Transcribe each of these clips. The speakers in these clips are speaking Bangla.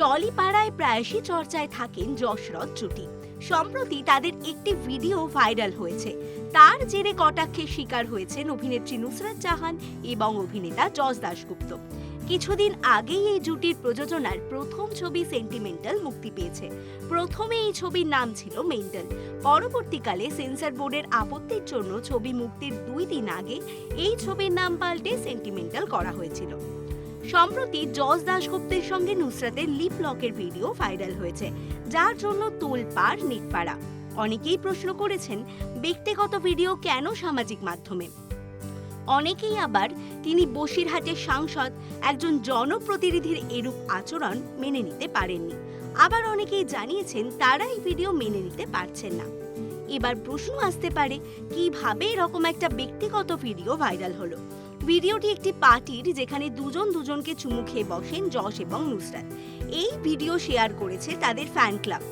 টলিপাড়ায় প্রায়শই চর্চায় থাকেন যশরথ জুটি সম্প্রতি তাদের একটি ভিডিও ভাইরাল হয়েছে। তার জেরে কটাক্ষের শিকার হয়েছেন অভিনেত্রী নুসরাত জাহান এবং অভিনেতা যশ দাশগুপ্ত। কিছুদিন আগেই এই জুটির প্রযোজনার প্রথম ছবি সেন্টিমেন্টাল মুক্তি পেয়েছে। প্রথমে এই ছবির নাম ছিল মেন্টাল পরবর্তীকালে সেন্সর বোর্ডের আপত্তির জন্য ছবি মুক্তির দুই দিন আগে এই ছবির নাম পাল্টে সেন্টিমেন্টাল করা হয়েছিল। সম্প্রতি জজ দাশগুপ্তের সঙ্গে নুসরাতের লিপ লকের ভিডিও ভাইরাল হয়েছে, যার জন্য তোলপাড় নেটপাড়া। অনেকেই প্রশ্ন করেছেন, ব্যক্তিগত ভিডিও কেন সামাজিক মাধ্যমে? অনেকেই আবার তিনি বসিরহাটের সাংসদ, একজন জনপ্রতিনিধির এরূপ আচরণ মেনে নিতে পারেননি। আবার অনেকেই জানিয়েছেন, তারা এই ভিডিও মেনে নিতে পারছেন না। এবার প্রশ্ন আসতে পারে, কীভাবে এরকম একটা ব্যক্তিগত ভিডিও ভাইরাল হলো? ভিডিওটি একটি পার্টির যেখানে দুজন দুজনকে চুমু খেয়ে বসেন যশ এবং নুসরাত। এই ভিডিও শেয়ার করেছে তাদের ফ্যান ক্লাব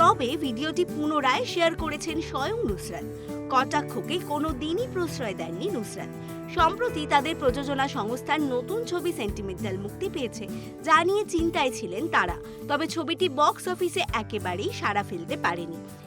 তবে ভিডিওটি পুনরায় শেয়ার করেছেন স্বয়ং নুসরাত। কটাক্ষকে কোনো দিনই প্রশ্রয় দেননি নুসরাত। সম্প্রতি তাদের প্রযোজনা সংস্থার নতুন ছবি সেন্টিমেন্টাল মুক্তি পেয়েছে, যা নিয়ে চিন্তায় ছিলেন তারা। তবে ছবিটি বক্স অফিসে একেবারেই সাড়া ফেলতে পারেনি।